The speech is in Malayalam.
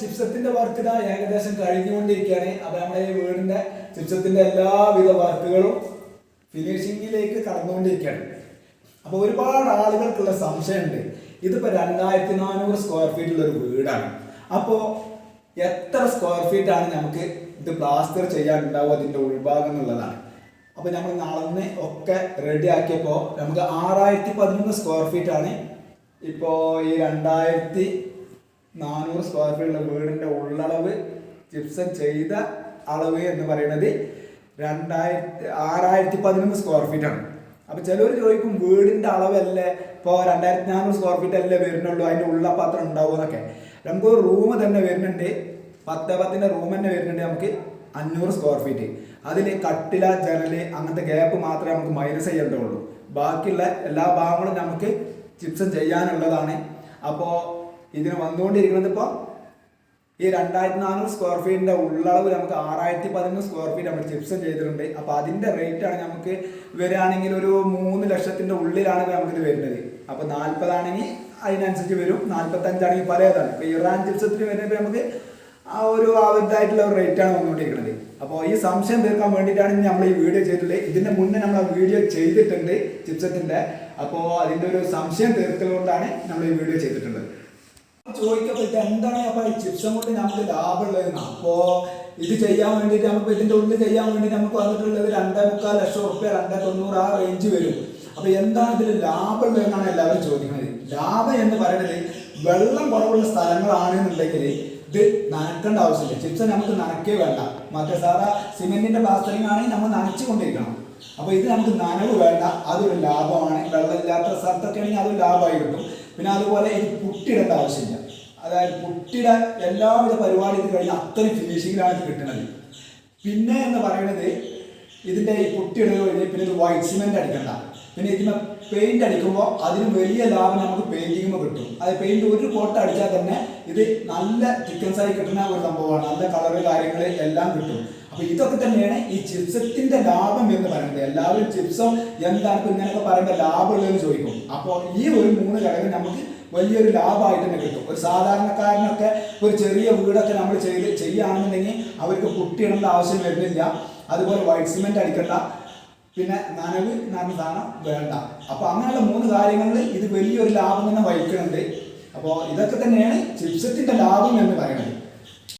ചിപ്സത്തിന്റെ വർക്ക് ഇതാ ഏകദേശം കഴിഞ്ഞുകൊണ്ടിരിക്കുകയാണ്. അപ്പൊ നമ്മുടെ ഈ വീടിന്റെ ചിപ്സത്തിന്റെ എല്ലാവിധ വർക്കുകളും ഫിനിഷിംഗിലേക്ക് കടന്നുകൊണ്ടിരിക്കുകയാണ്. അപ്പൊ ഒരുപാട് ആളുകൾക്കുള്ള സംശയമുണ്ട്. ഇതിപ്പോ രണ്ടായിരത്തി നാനൂറ് സ്ക്വയർ ഫീറ്റുള്ള ഒരു വീടാണ്. അപ്പോ എത്ര സ്ക്വയർ ഫീറ്റ് ആണ് നമുക്ക് ഇത് പ്ലാസ്റ്റർ ചെയ്യാനുണ്ടാവും അതിന്റെ ഉൾഭാഗം എന്നുള്ളതാണ്. അപ്പൊ നമ്മൾ നടന്ന് ഒക്കെ റെഡി ആക്കിയപ്പോ നമുക്ക് ആറായിരത്തി പതിനൊന്ന് സ്ക്വയർ ഫീറ്റ് ആണ്. ഇപ്പോ ഈ രണ്ടായിരത്തി നാനൂറ് സ്ക്വയർ ഫീറ്റുള്ള വീടിന്റെ ഉള്ളളവ് ജിപ്സം ചെയ്ത അളവ് എന്ന് പറയുന്നത് രണ്ടായിരത്തി ആറായിരത്തി പതിനൊന്ന് സ്ക്വയർ ഫീറ്റ് ആണ്. അപ്പൊ ചിലർ ചോദിക്കും വീടിന്റെ അളവല്ലേ? ഇപ്പോ രണ്ടായിരത്തി നാനൂറ് സ്ക്വയർ ഫീറ്റ് അല്ലേ വരുന്നുള്ളൂ? അതിന്റെ ഉള്ളപാത്രം ഉണ്ടാവും എന്നൊക്കെ. നമുക്ക് റൂം തന്നെ വരുന്നുണ്ട്. പത്ത് പത്തിന്റെ റൂം തന്നെ വരുന്നുണ്ട് നമുക്ക് അഞ്ഞൂറ് സ്ക്വയർ ഫീറ്റ് അതിൽ കട്ടില ജനൽ അങ്ങനത്തെ ഗ്യാപ്പ് മാത്രമേ നമുക്ക് മൈനസ് ചെയ്യേണ്ടതുള്ളൂ. ബാക്കിയുള്ള എല്ലാ ഭാഗങ്ങളും നമുക്ക് ചിപ്സം ചെയ്യാനുള്ളതാണ്. അപ്പോൾ ഇതിന് വന്നുകൊണ്ടിരിക്കുന്നത് ഇപ്പോൾ ഈ രണ്ടായിരത്തി നാനൂറ് സ്ക്വയർ ഫീറ്റിന്റെ ഉള്ളളവ് നമുക്ക് ആറായിരത്തി പതിനൊന്ന് സ്ക്വയർ ഫീറ്റ് നമ്മൾ ചിപ്സം ചെയ്തിട്ടുണ്ട്. അപ്പൊ അതിന്റെ റേറ്റ് ആണ് നമുക്ക് വരികയാണെങ്കിൽ ഒരു മൂന്ന് ലക്ഷത്തിന്റെ ഉള്ളിലാണ് നമുക്ക് ഇത് വരുന്നത്. അപ്പൊ നാല്പതാണെങ്കിൽ അതിനനുസരിച്ച് വരും. നാല്പത്തി അഞ്ചാണെങ്കിൽ പലതാണ്. ഇപ്പൊ ഇറാൻ ചിപ്സത്തിന് വരുമ്പോൾ നമുക്ക് ആ ഒരു അവരുതായിട്ടുള്ള ഒരു റേറ്റ് ആണ് വന്നുകൊണ്ടിരിക്കുന്നത്. അപ്പോൾ ഈ സംശയം തീർക്കാൻ വേണ്ടിയിട്ടാണ് നമ്മൾ ഈ വീഡിയോ ചെയ്തിട്ടുള്ളത്. ഇതിന്റെ മുന്നേ നമ്മൾ ആ വീഡിയോ ചെയ്തിട്ടുണ്ട് ചിപ്സത്തിന്റെ അപ്പോൾ അതിന്റെ ഒരു സംശയം തീർത്തുകൊണ്ടാണ് നമ്മൾ ഈ വീഡിയോ ചെയ്തിട്ടുള്ളത്. ചോദിക്കപ്പെട്ട എന്താണ് അപ്പൊ ഈ ചിപ്സം കൊണ്ട് നമുക്ക് ലാഭമുള്ളതെന്ന് അപ്പോ ഇത് ചെയ്യാൻ വേണ്ടിയിട്ട് നമുക്ക് ഇതിന്റെ ഉള്ളിൽ ചെയ്യാൻ വേണ്ടി നമുക്ക് വന്നിട്ടുള്ളത് രണ്ടേ മുക്കാൽ ലക്ഷം റുപ്യ രണ്ടേ തൊണ്ണൂറ് ആ റേഞ്ച് വരും. അപ്പൊ എന്താണ് ഇതിൽ ലാഭമുള്ളതെന്നാണ് എല്ലാവരും ചോദിക്കുന്നത്. ലാഭം എന്ന് പറയുന്നത് വെള്ളം കുറവുള്ള സ്ഥലങ്ങളാണെന്നുണ്ടെങ്കിൽ ഇത് നനക്കേണ്ട ആവശ്യമില്ല. ചിപ്സ് നമുക്ക് നനക്കേ വേണ്ട. മറ്റേ സാധാ സിമെന്റിന്റെ പ്ലാസ്റ്ററിംഗ് ആണെങ്കിൽ നമ്മൾ നനച്ചു കൊണ്ടിരിക്കണം അപ്പൊ ഇത് നമുക്ക് നനവ് വേണ്ട. അതൊരു ലാഭമാണ്. വെള്ളമില്ലാത്ത സ്ഥലത്തൊക്കെ ആണെങ്കിൽ അതൊരു ലാഭമായി കിട്ടും. പിന്നെ അതുപോലെ ഇത് പുട്ടിടേണ്ട ആവശ്യമില്ല. അതായത് കുട്ടിയുടെ എല്ലാവിധ പരിപാടി കഴിഞ്ഞ് അത്രയും ഫിനിഷിങ്ങിലാണ് കിട്ടുന്നത്. പിന്നെ എന്ന് പറയുന്നത് ഇതിന്റെ ഈ കുട്ടിയുടെ പിന്നെ ഇത് വൈറ്റ് സിമെന്റ് അടിക്കണ്ട. പിന്നെ ഇതിന് പെയിന്റ് അടിക്കുമ്പോൾ അതിന് വലിയ ലാഭം നമുക്ക് പെയിന്റിങ്ങുമ്പോൾ കിട്ടും. അത് പെയിന്റ് ഒരു കോട്ട് അടിച്ചാൽ തന്നെ ഇത് നല്ല thickness ആയി കിട്ടുന്ന ഒരു സംഭവമാണ്. നല്ല കളറ് കാര്യങ്ങൾ എല്ലാം കിട്ടും. അപ്പൊ ഇതൊക്കെ തന്നെയാണ് ഈ ചിപ്സത്തിന്റെ ലാഭം എന്ന് പറയുന്നത്. എല്ലാവരും ചിപ്സം എന്താണ് ഇങ്ങനെയൊക്കെ പറയേണ്ട ലാഭമുള്ളതെന്ന് ചോദിക്കും. അപ്പോൾ ഈ ഒരു മൂന്ന് ഘടകം നമുക്ക് വലിയൊരു ലാഭമായിട്ട് തന്നെ കിട്ടും. ഒരു സാധാരണക്കാരനൊക്കെ ഒരു ചെറിയ വീടൊക്കെ നമ്മൾ ചെയ്ത് ചെയ്യുകയാണെന്നുണ്ടെങ്കിൽ അവർക്ക് പുട്ടിയിടേണ്ട ആവശ്യം വരുന്നില്ല. അതുപോലെ വൈറ്റ് സിമെന്റ് അടിക്കണ്ട. പിന്നെ നനവ് സാധനം വേണ്ട. അപ്പൊ അങ്ങനെയുള്ള മൂന്ന് കാര്യങ്ങളിൽ ഇത് വലിയൊരു ലാഭം തന്നെ വഹിക്കുന്നുണ്ട്. അപ്പോൾ ഇതൊക്കെ തന്നെയാണ് ചിപ്സത്തിന്റെ ലാഭം എന്ന് പറയുന്നത്.